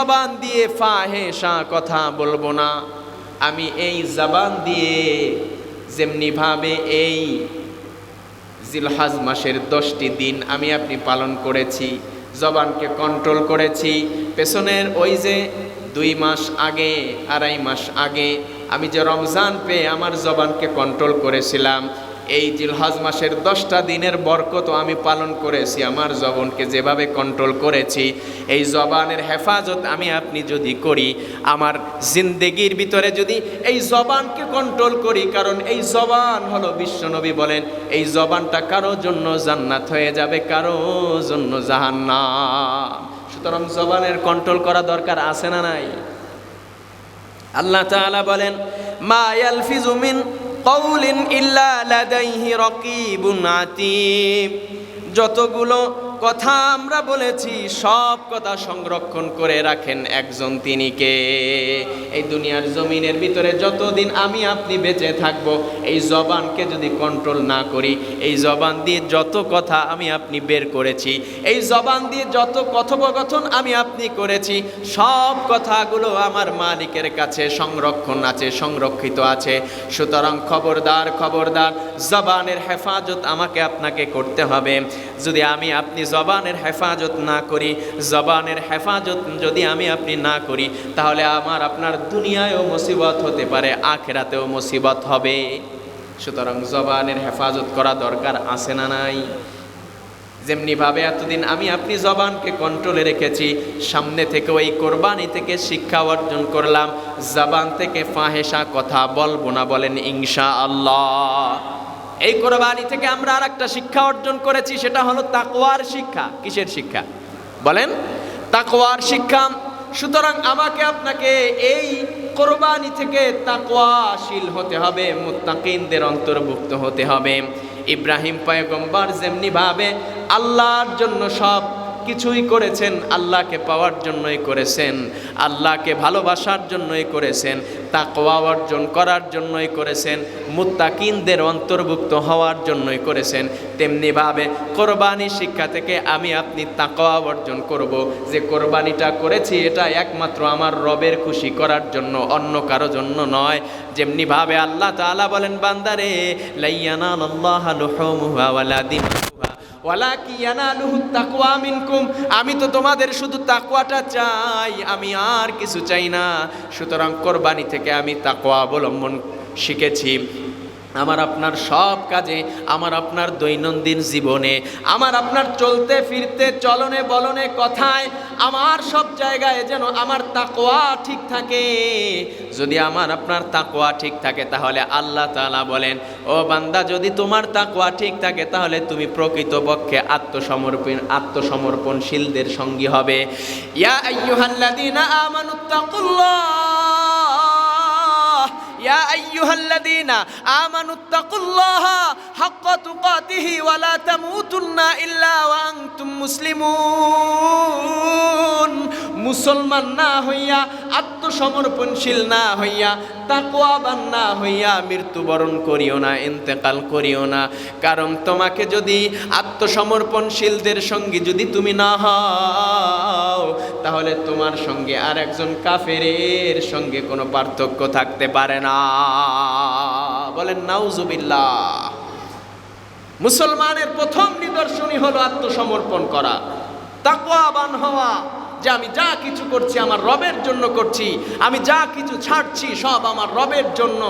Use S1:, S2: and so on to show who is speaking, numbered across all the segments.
S1: জবান দিয়ে ফাহেসা কথা বলব না। আমি এই জবান দিয়ে যেমনিভাবে এই জিলহাজ মাসের দশটি দিন আমি আপনি পালন করেছি, জবানকে কন্ট্রোল করেছি। পেছনের ওই যে দুই মাস আগে, আড়াই মাস আগে আমি যে রমজান পেয়ে আমার জবানকে কন্ট্রোল করেছিলাম এই জিলহজ মাসের দশটা দিনের বরকত আমি পালন করেছি, আমার জবানকে যেভাবে কন্ট্রোল করেছি, এই জবানের হেফাজত আমি আপনি যদি করি, আমার জিন্দেগির ভিতরে যদি এই জবানকে কন্ট্রোল করি, কারণ এই জবান হলো বিশ্বনবী বলেন, এই জবানটা কারও জন্য জান্নাত হয়ে যাবে, কারও জন্য জাহান্না সুতরাং জবানের কন্ট্রোল করা দরকার আছে না নাই? আল্লাহ তাআলা বলেন, মা ইয়ালফিজু মিন কওলিন ইল্লা লাদাইহি রাকিবুন আতিব যতগুলো কথা আমরা বলেছি, সব কথা সংরক্ষণ করে রাখেন একজন তিনি কে? এই দুনিয়ার জমিনের ভিতরে যতদিন আমি আপনি বেঁচে থাকব, এই জবানকে যদি কন্ট্রোল না করি, এই জবান দিয়ে যত কথা আমি আপনি বের করেছি, এই জবান দিয়ে যত কথোপকথন আমি আপনি করেছি, সব কথাগুলো আমার মালিকের কাছে সংরক্ষণ আছে, সংরক্ষিত আছে। সুতরাং খবরদার খবরদার, জবানের হেফাজত আমাকে আপনাকে করতে হবে। যদি আমি আপনি জবানের হেফাজত না করি, জবানের হেফাজত যদি আমি আপনি না করি, তাহলে আমার আপনার দুনিয়ায়ও মুসিবত হতে পারে, আখেরাতেও মুসিবত হবে। সুতরাং জবানের হেফাজত করা দরকার আছে না নাই? যেমনিভাবে এতদিন আমি আপনি জবানকে কন্ট্রোলে রেখেছি, সামনে থেকে ওই কোরবানি থেকে শিক্ষা অর্জন করলাম, জবান থেকে ফাহেসা কথা বলব না বলেন ইনশা আল্লাহ এই কোরবানি থেকে আমরা আর একটা শিক্ষা অর্জন করেছি, সেটা হলো তাকওয়ার শিক্ষা। কিসের শিক্ষা? বলেন, তাকওয়ার শিক্ষা। সুতরাং আমাকে আপনাকে এই কোরবানি থেকে তাকওয়াশীল হতে হবে, মুত্তাকিনদের অন্তর্ভুক্ত হতে হবে। ইব্রাহিম পয়গম্বর যেমনিভাবে আল্লাহর জন্য সব কিছুই করেছেন, আল্লাহকে পাওয়ার জন্যই করেছেন, আল্লাহকে ভালোবাসার জন্যই করেছেন তাকওয়া অর্জন করার জন্যই করেছেন, মুত্তাকিনদের অন্তর্ভুক্ত হওয়ার জন্যই করেছেন। তেমনিভাবে কোরবানি শিক্ষা থেকে আমি আপনি তাকওয়া অর্জন করব। যে কোরবানিটা করেছি, এটা একমাত্র আমার রবের খুশি করার জন্য, অন্য কারও জন্য নয়। যেমনিভাবে আল্লাহ তাআলা বলেন, বান্দারে লাইয়ানা আল্লাহ ওয়ালা আমি তো তোমাদের শুধু তাকুয়াটা চাই, আমি আর কিছু চাই না। সুতরাং কোরবানি থেকে আমি তাকওয়া অবলম্বন শিখেছি। আমার আপনার সব কাজে, আমার আপনার দৈনন্দিন জীবনে, আমার আপনার চলতে ফিরতে, চলনে বলনে কথায়, আমার সব জায়গায় যেন আমার তাকোয়া ঠিক থাকে। যদি আমার আপনার তাকোয়া ঠিক থাকে, তাহলে আল্লাহ তালা বলেন, ও বান্দা, যদি তোমার তাকোয়া ঠিক থাকে, তাহলে তুমি প্রকৃতপক্ষে আত্মসমর্পণ, আত্মসমর্পণশীলদের সঙ্গী হবে। ইয়া আইয়ুহাল্লাযীনা আমানুত্তাকুল্লাহ ইয়া আইয়ুহাল্লাযীনা আমানুত্তাকুল্লাহা হাক্কা তুকাতিহি ওয়া তামুতুন্না ইল্লা ওয়া আনতুম মুসলিমুন। মুসলমান না হইয়া, আত্মসমর্পণশীল না হইয়া, তাকওয়াবান না হইয়া মৃত্যুবরণ করিও না, ইন্তেকাল করিও না। কারণ তোমাকে যদি আত্মসমর্পণশীলদের সঙ্গে যদি তুমি না হও, তাহলে তোমার সঙ্গে আর একজন কাফেরের সঙ্গে কোনো পার্থক্য থাকতে পারে না। বলেন, নাউজুবিল্লাহ। মুসলমানের প্রথম নিদর্শনই হলো আত্মসমর্পণ করা, তাকওয়াবান হওয়া, যে আমি যা কিছু করছি আমার রবের জন্য করছি, আমি যা কিছু ছাড়ছি সব আমার রবের জন্য।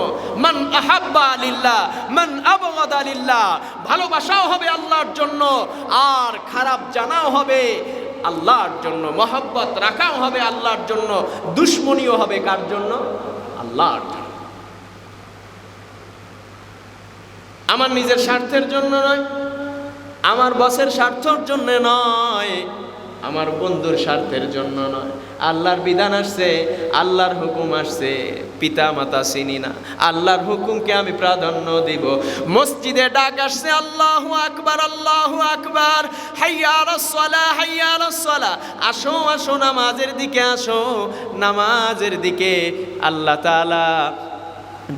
S1: মান আহাব্বা আলিল্লাহ মান আবগাদ আলিল্লাহ ভালোবাসাও হবে আল্লাহর জন্য, আর খারাপ জানাও হবে আল্লাহর জন্য, মহব্বত রাখাও হবে আল্লাহর জন্য, দুশ্মনীও হবে কার জন্য? আল্লাহর জন্য। আমার নিজের স্বার্থের জন্য নয়, আমার বসের স্বার্থর জন্য নয়, আমার বন্ধুর স্বার্থের জন্য নয়। আল্লাহর বিধান আসছে, আল্লাহর হুকুম আসছে পিতা মাতা চিনি না। আল্লাহর হুকুমকে আমি প্রাধান্য দিব। মসজিদে ডাক আসছে, আল্লাহ আকবার আল্লাহ আকবার হাইয়ার সলা হাইয়ার সলা। আসো আসো, নামাজের দিকে আসো, নামাজের দিকে আল্লাহ তাআলা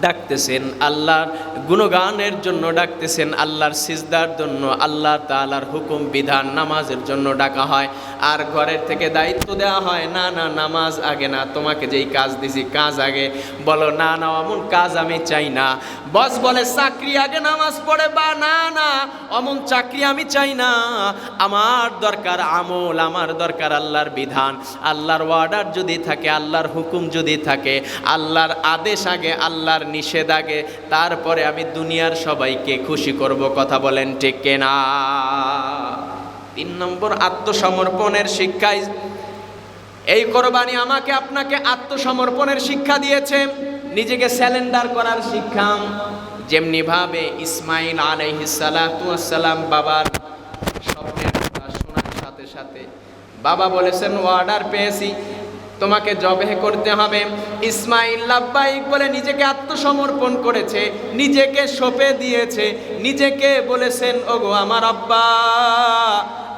S1: ডাকতেছেন, আল্লাহর গুণগানের জন্য ডাকতেছেন, আল্লাহর সিজদার জন্য আল্লাহ তালার হুকুম, বিধান, নামাজের জন্য ডাকা হয়। আর ঘরের থেকে দায়িত্ব দেওয়া হয়, না না, নামাজ আগে না, তোমাকে যেই কাজ দিছি কাজ আগে। বলো, না না, অমন কাজ আমি চাই না। বস বলে, চাকরি আগে নামাজ পড়ে বা, না না, অমন চাকরি আমি চাই না। আমার দরকার আমল, আমার দরকার আল্লাহর বিধান। আল্লাহর অর্ডার যদি থাকে, আল্লাহর হুকুম যদি থাকে, আল্লাহর আদেশ আগে, আল্লাহর নিষেধ আগে, তারপরে আমি দুনিয়ার সবাইকে খুশি করব, কথা বলেন ঠিক না তিন নম্বর আত্মসমর্পণের শিক্ষায়, এই কোরবানি আমাকে আপনাকে আত্মসমর্পণের শিক্ষা দিয়েছে। নিজেকে স্যালেন্ডার করার শিক্ষা যেমনি ভাবে ইসমাইল আলাইহিসালাম বাবার স্বপ্নের কথা শোনার সাথে সাথে বাবা বলেছেন, অর্ডার পেয়েছি, তোমাকে জবে করতে হবে। ইসমাইল লাব্বাইক বলে, নিজেকে আত্মসমর্পণ করেছে, নিজেকে সঁপে দিয়েছে, নিজেকে বলেছেন, ওগো আমার আব্বা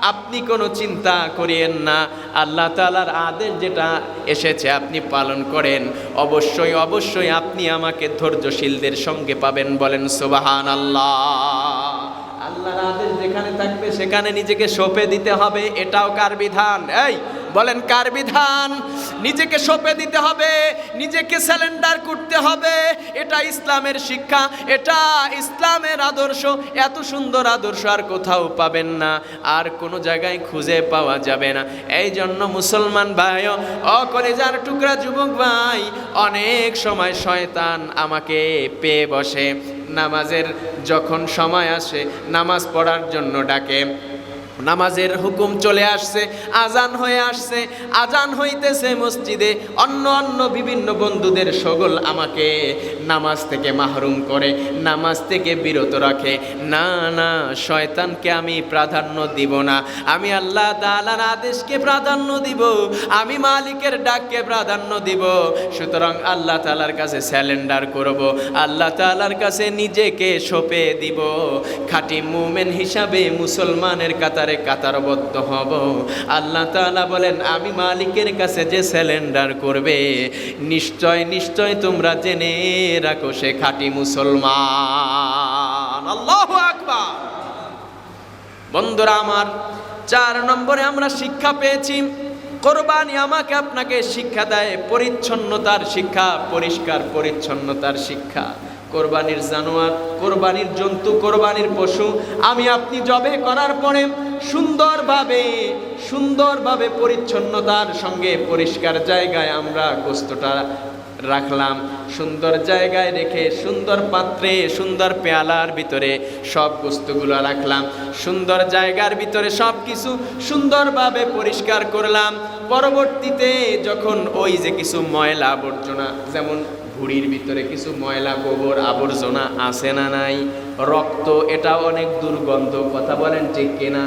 S1: আপনি কোনো চিন্তা করিয়েন না। আল্লাহ তালার আদেশ যেটা এসেছে আপনি পালন করেন। অবশ্যই অবশ্যই আপনি আমাকে ধৈর্যশীলদের সঙ্গে পাবেন বলেন সুবাহান আল্লাহ আল্লাহর আদেশ যেখানে থাকবে সেখানে নিজেকে সঁপে দিতে হবে, এটাও কার বিধান? এই বলেন, কার বিধান? নিজেকে সঁপে দিতে হবে, নিজেকে স্যালেন্ডার করতে হবে। এটা ইসলামের শিক্ষা, এটা ইসলামের আদর্শ। এত সুন্দর আদর্শ আর কোথাও পাবেন না, আর কোনো জায়গায় খুঁজে পাওয়া যাবে না। এই জন্য মুসলমান ভাই ও কলেজার টুকরা যুবক ভাই, অনেক সময় শয়তান আমাকে পেয়ে বসে। নামাজের যখন সময় আসে, নামাজ পড়ার জন্য ডাকে। নামাজের হুকুম চলে আসছে, আজান হয়ে আসছে, আজান হইতেছে মসজিদে, অন্য অন্য বিভিন্ন বন্ধুদের সগল আমাকে নামাজ থেকে মাহরুম করে, নামাজ থেকে বিরত রাখে। না না, শয়তানকে আমি প্রাধান্য দিব না। আমি আল্লাহ তাআলার আদেশকে প্রাধান্য দিব, আমি মালিকের ডাককে প্রাধান্য দিব। সুতরাং আল্লাহ তালার কাছে স্যালেন্ডার করব, আল্লাহ তাআলার কাছে নিজেকে সঁপে দিব। খাঁটি মুমেন হিসাবে মুসলমানের কাতারে কাতারবদ্ধ হব। আল্লাহ তাআলা বলেন, আমি মালিকের কাছে যে স্যালেন্ডার করবে, নিশ্চয় নিশ্চয় তোমরা জেনে রাখো সে খাঁটি মুসলমান। আল্লাহু আকবার। বন্ধুরা আমার, চার নম্বরে আমরা শিক্ষা পেয়েছি, কোরবানি আমাকে আপনাকে শিক্ষা দেয় পরিচ্ছন্নতার শিক্ষা, পরিষ্কার পরিচ্ছন্নতার শিক্ষা। কোরবানির জানোয়ার, কোরবানির জন্তু, কোরবানির পশু, আমি আপনি জবে করার পরে সুন্দরভাবে সুন্দরভাবে পরিচ্ছন্নতার সঙ্গে পরিষ্কার জায়গায় আমরা গোস্তটা রাখলাম। সুন্দর জায়গায় রেখে, সুন্দর পাত্রে, সুন্দর পেয়ালার ভিতরে সব বস্তুগুলো রাখলাম। সুন্দর জায়গার ভিতরে সব কিছু সুন্দরভাবে পরিষ্কার করলাম। পরবর্তীতে যখন ওই যে কিছু ময়লা আবর্জনা, যেমন ভুড়ির ভিতরে কিছু ময়লা, গোবর, আবর্জনা আছে না নাই? রক্ত, এটাও অনেক দুর্গন্ধ। কথা বলেন ঠিক কিনা?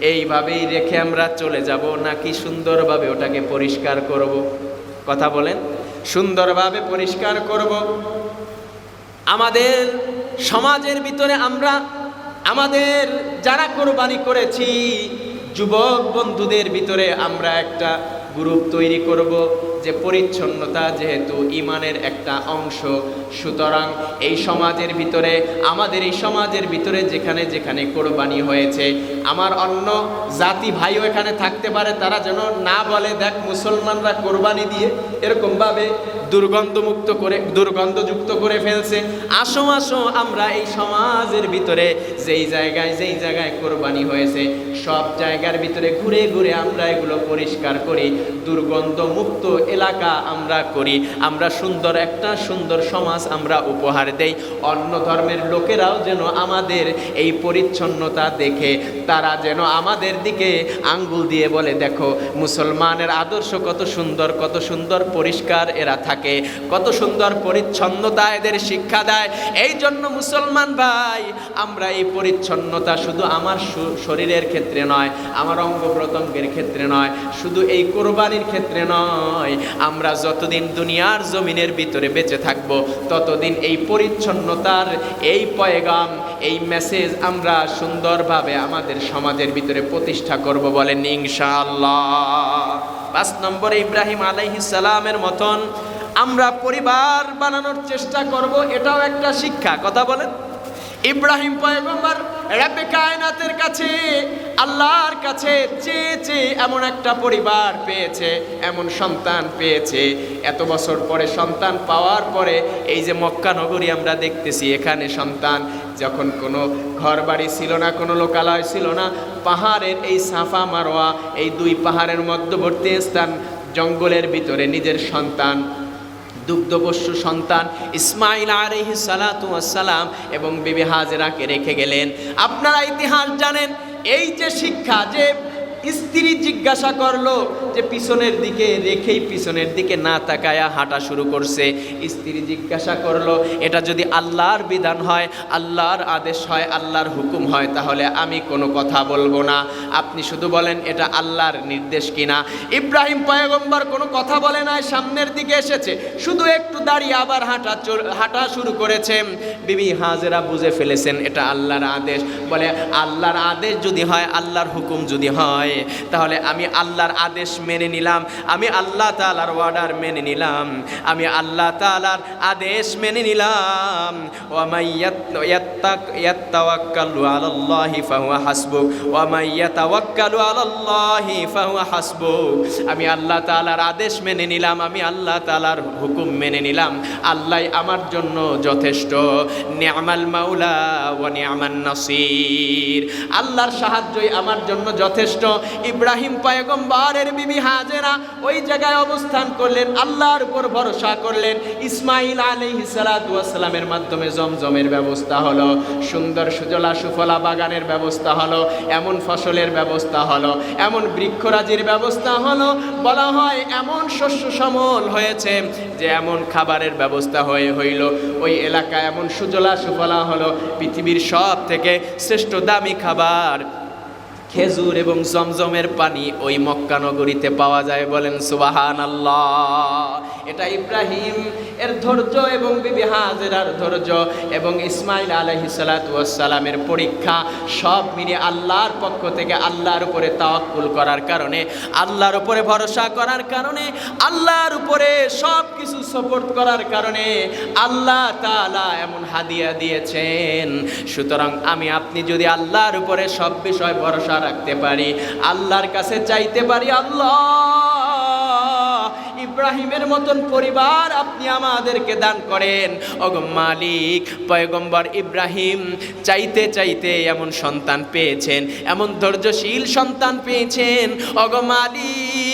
S1: এইভাবেই রেখে আমরা চলে যাব, নাকি সুন্দরভাবে ওটাকে পরিষ্কার করব? কথা বলেন, সুন্দরভাবে পরিষ্কার করব। আমাদের সমাজের ভিতরে আমরা, আমাদের যারা কোরবানি করেছি, যুবক বন্ধুদের ভিতরে আমরা একটা গ্রুপ তৈরি করব যে পরিচ্ছন্নতা যেহেতু ইমানের একটা অংশ। সুতরাং এই সমাজের ভিতরে, আমাদের এই সমাজের ভিতরে যেখানে যেখানে কোরবানি হয়েছে, আমার অন্য জাতি ভাইও এখানে থাকতে পারে, তারা যেন না বলে, দেখ, মুসলমানরা কোরবানি দিয়ে এরকমভাবে দুর্গন্ধমুক্ত করে, দুর্গন্ধযুক্ত করে ফেলছে। আসো আসো, আমরা এই সমাজের ভিতরে, যেই জায়গায় যেই জায়গায় কোরবানি হয়েছে, সব জায়গার ভিতরে ঘুরে ঘুরে আমরা এগুলো পরিষ্কার করি, দুর্গন্ধমুক্ত এলাকা আমরা করি, আমরা সুন্দর একটা সুন্দর সমাজ আমরা উপহার দেই। অন্য ধর্মের লোকেরাও যেন আমাদের এই পরিচ্ছন্নতা দেখে, তারা যেন আমাদের দিকে আঙ্গুল দিয়ে বলে, দেখো, মুসলমানের আদর্শ কত সুন্দর কত সুন্দর পরিষ্কার এরা থাকে। কত সুন্দর পরিচ্ছন্নতা এদের শিক্ষা দেয়। এই জন্য মুসলমান ভাই, আমরা এই পরিচ্ছন্নতা শুধু আমার শরীরের ক্ষেত্রে নয়, আমার অঙ্গ প্রত্যঙ্গের ক্ষেত্রে নয়, শুধু এই কোরবানির ক্ষেত্রে নয়। আমরা যতদিন দুনিয়ার জমিনের ভিতরে বেঁচে থাকব, ততদিন এই পরিচ্ছন্নতার এই পয়গাম, এই মেসেজ আমরা সুন্দরভাবে আমাদের সমাজের ভিতরে প্রতিষ্ঠা করব বলেন ইনশাআল্লাহ। পাঁচ নম্বরে ইব্রাহিম আলাইহিস সালামের মতন আমরা পরিবার বানানোর চেষ্টা করব, এটাও একটা শিক্ষা। কথা বলেন। ইব্রাহিম পয়গম্বর রাব্বে কায়নাতের কাছে, আল্লাহর কাছে চেয়ে চেয়ে এমন একটা পরিবার পেয়েছে, এমন সন্তান পেয়েছে। এত বছর পরে সন্তান পাওয়ার পরে এই যে মক্কা নগরী আমরা দেখতেছি, এখানে সন্তান যখন কোনো ঘর বাড়ি ছিল না, কোনো লোকালয় ছিল না, পাহাড়ের এই সাফা মারোয়া, এই দুই পাহাড়ের মধ্যবর্তী স্থান, জঙ্গলের ভিতরে নিজের সন্তান দুগ্ধপোষ্য সন্তান ইসমাইল আলহি আসসালাম এবং বিবি হাজেরাকে রেখে গেলেন। আপনারা ইতিহাস জানেন, এই যে শিক্ষা, যে স্ত্রী জিজ্ঞাসা করল যে পিছনের দিকে রেখেই পিছনের দিকে না তাকায়া হাঁটা শুরু করছে। স্ত্রী জিজ্ঞাসা করল, এটা যদি আল্লাহর বিধান হয়, আল্লাহর আদেশ হয়, আল্লাহর হুকুম হয়, তাহলে আমি কোনো কথা বলব না। আপনি শুধু বলেন, এটা আল্লাহর নির্দেশ কিনা? ইব্রাহিম পয়গম্বর কোনো কথা বলে নাই, সামনের দিকে এসেছে। শুধু একটু দাঁড়িয়ে আবার হাঁটা হাঁটা শুরু করেছে। বিবি হাজেরা বুঝে ফেলেছেন, এটা আল্লাহর আদেশ। বলে, আল্লাহর আদেশ যদি হয়, আল্লাহর হুকুম যদি হয় তাহলে আমি আল্লাহর আদেশ মেনে নিলাম, আমি আল্লাহ তালার অর্ডার মেনে নিলাম, আমি আল্লাহ তালার আদেশ মেনে নিলাম। আমি আল্লাহ তালার আদেশ মেনে নিলাম, আমি আল্লাহ তালার হুকুম মেনে নিলাম। আল্লাহ আমার জন্য যথেষ্ট নি'মাল মাওলা ওয়া নি'মান নাসির। আল্লাহর সাহায্যই আমার জন্য যথেষ্ট ইব্রাহিম পয়গম্বরের বিবি হাজেরা ওই জায়গায় অবস্থান করলেন, আল্লাহর উপর ভরসা করলেন। ইসমাইল আলী সালাতু ওয়াস সালামের মাধ্যমে জমজমের ব্যবস্থা হলো, সুন্দর সুজলা সুফলা বাগানের ব্যবস্থা হলো, এমন ফসলের ব্যবস্থা হলো, এমন বৃক্ষরাজির ব্যবস্থা হলো, বলা হয় এমন শস্য সমল হয়েছে যে এমন খাবারের ব্যবস্থা হয়ে হইল। ওই এলাকা এমন সুজলা সুফলা হলো, পৃথিবীর সব থেকে শ্রেষ্ঠ দামি খাবার। খেজুর এবং জমজমের পানি ওই মক্কা নগরীতে পাওয়া যায় বলেন সুবাহান আল্লাহ এটা ইব্রাহিম এর ধৈর্য এবং বিবি হাজেরার ধৈর্য এবং ইসমাইল আলহি সালামের পরীক্ষা সব মিলিয়ে আল্লাহর পক্ষ থেকে আল্লাহর উপরে তাওয়াক্কুল করার কারণে, আল্লাহর উপরে ভরসা করার কারণে, আল্লাহর উপরে সব কিছু সাপোর্ট করার কারণে আল্লাহ তাআলা এমন হাদিয়া দিয়েছেন। সুতরাং আমি, আপনি যদি আল্লাহর উপরে সব বিষয় ভরসা রাখতে পারি, আল্লাহর কাছে চাইতে পারি, আল্লাহ ইব্রাহিমের মতন পরিবার আপনি আমাদেরকে দান করেন। অগ মালিক, পয়গম্বর ইব্রাহিম চাইতে চাইতে এমন সন্তান পেয়েছেন, এমন ধৈর্যশীল সন্তান পেয়েছেন। অগ মালিক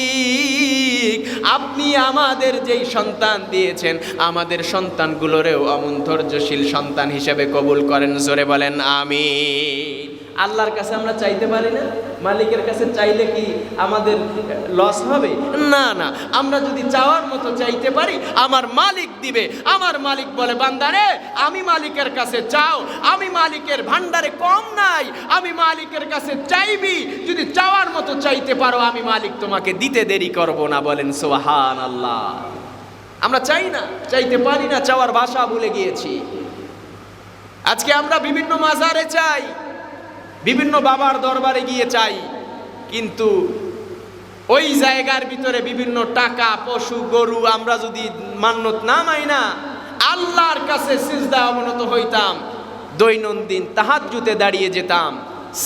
S1: আপনি আমাদের যেই সন্তান দিয়েছেন, আমাদের সন্তানগুলোরেও অমন ধৈর্যশীল সন্তান হিসেবে কবুল করেন, জোরে বলেন আমি আল্লাহর কাছে আমরা চাইতে পারি না? মালিকের কাছে চাইলে কি আমাদের লস হবে? না না। আমরা যদি চাওয়ার মতো চাইতে পারি, আমার মালিক দিবে। আমার মালিক বলে, বান্দারে, আমি মালিকের কাছে চাও। আমি মালিকের ভান্ডারে কম নাই। আমি মালিকের কাছে চাইবি। যদি চাওয়ার মতো চাইতে পারো, আমি মালিক তোমাকে দিতে দেরি করব না। বলেন সোহান আল্লাহ আমরা চাই না, চাইতে পারি না, চাওয়ার ভাষা ভুলে গিয়েছি। আজকে আমরা বিভিন্ন মাজারে চাই। বিভিন্ন বাবার দরবারে গিয়ে চাই, কিন্তু ওই জায়গার ভিতরে বিভিন্ন টাকা, পশু, গরু আমরা যদি মান্যত না মাই না, আল্লাহর কাছে সিজদা অবনত হইতাম, দৈনন্দিন তাহাজুতে দাঁড়িয়ে যেতাম,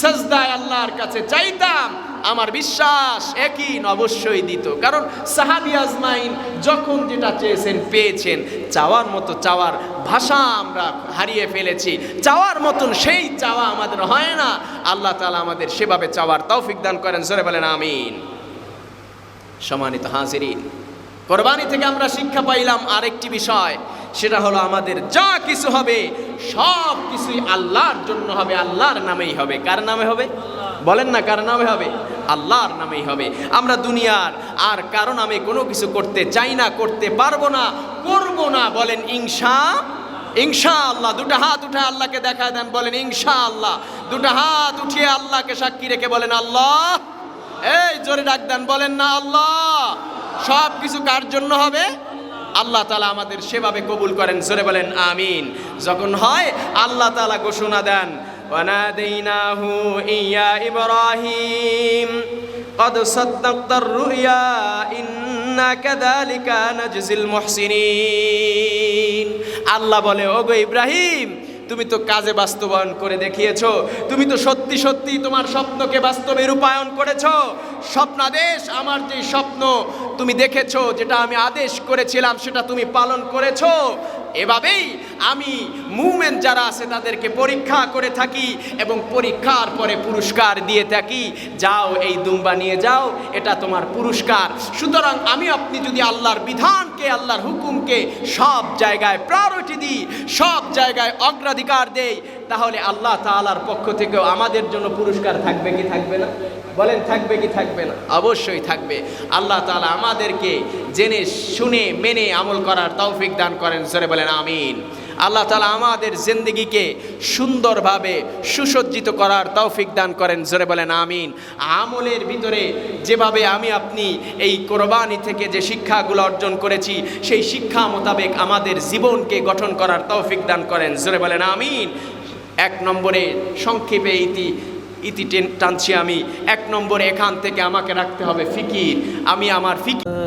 S1: সজদায় আল্লাহর কাছে চাইতাম আমার বিশ্বাস একই অবশ্যই দিত। কারণ সাহাবি আজমাইন যখন যেটা চেয়েছেন, পেয়েছেন। চাওয়ার মতো চাওয়ার ভাষা আমরা হারিয়ে ফেলেছি। চাওয়ার মতন সেই চাওয়া আমাদের হয় না। আল্লাহ তালা আমাদের সেভাবে চাওয়ার তৌফিক দান করেন। সরে বলেন, আমিন। সম্মানিত হাজিরিন, কোরবানি থেকে আমরা শিক্ষা পাইলাম আরেকটি বিষয়। সেটা হলো আমাদের যা কিছু হবে, সব কিছুই আল্লাহর জন্য হবে, আল্লাহর নামেই হবে। কার নামে হবে? বলেন না কার নামে হবে? আল্লাহর নামেই হবে। আমরা দুনিয়ার আর কারও নামে কোনো কিছু করতে চাই না, করতে পারব না, করব না, বলেন ইনশা ইনশা আল্লাহ। দুটো হাত উঠে আল্লাহকে দেখা দেন, বলেন ইনশা আল্লাহ। দুটো হাত উঠিয়ে আল্লাহকে সাক্ষী রেখে বলেন, আল্লাহ, এই জোরে ডাক দেন, বলেন না, আল্লাহ সব কিছু কার জন্য হবে? আল্লাহ তালা আমাদের সেভাবে কবুল করেন, জোরে বলেন, আমিন। যখন হয়, আল্লাহ তালা ঘোষণা দেন وناديناه إيا إبراهيم قد صدقت الرؤيا إنا ইন্না কাযালিকা নাজজিল মুহসিনিন আল্লাহ বলে ওগো ইব্রাহিম তুমি তো কাজে বাস্তবায়ন করে দেখিয়েছো তুমি তো সত্যি সত্যি তোমার স্বপ্নকে বাস্তবে রূপায়ণ করেছো স্বপ্নাদেশ আমার যে স্বপ্ন তুমি দেখেছো যেটা আমি আদেশ করেছিলাম সেটা তুমি পালন করেছো এভাবেই আমি মুমেন্ট যারা আছে তাদেরকে পরীক্ষা করে থাকি এবং পরীক্ষার পরে পুরস্কার দিয়ে থাকি। যাও এই দুম্বা নিয়ে যাও, এটা তোমার পুরস্কার। সুতরাং আমি আপনি যদি আল্লাহর বিধানকে, আল্লাহর হুকুমকে সব জায়গায় প্রায়োরিটি দিই, সব জায়গায় অগ্রাধিকার দেই তাহলে আল্লাহ তাআলার পক্ষ থেকেও আমাদের জন্য পুরস্কার থাকবে কি থাকবে না? বলেন, থাকবে কি থাকবে না? অবশ্যই থাকবে। আল্লাহ তালা আমাদেরকে জেনে, শুনে, মেনে আমল করার তৌফিক দান করেন। সরে বলেন, আমিন। আল্লাহ তালা আমাদের জিন্দগিকে সুন্দরভাবে সুসজ্জিত করার তৌফিক দান করেন। জোরে বলেন, আমিন। আমলের ভিতরে যেভাবে আমি, আপনি এই কোরবানি থেকে যে শিক্ষাগুলো অর্জন করেছি, সেই শিক্ষা মোতাবেক আমাদের জীবনকে গঠন করার তৌফিক দান করেন। জোরে বলেন, আমিন। এক নম্বরে সংক্ষেপে ইতি ইতি টানছি আমি। এক নম্বরে এখান থেকে আমাকে রাখতে হবে ফিকির। আমি আমার ফিকির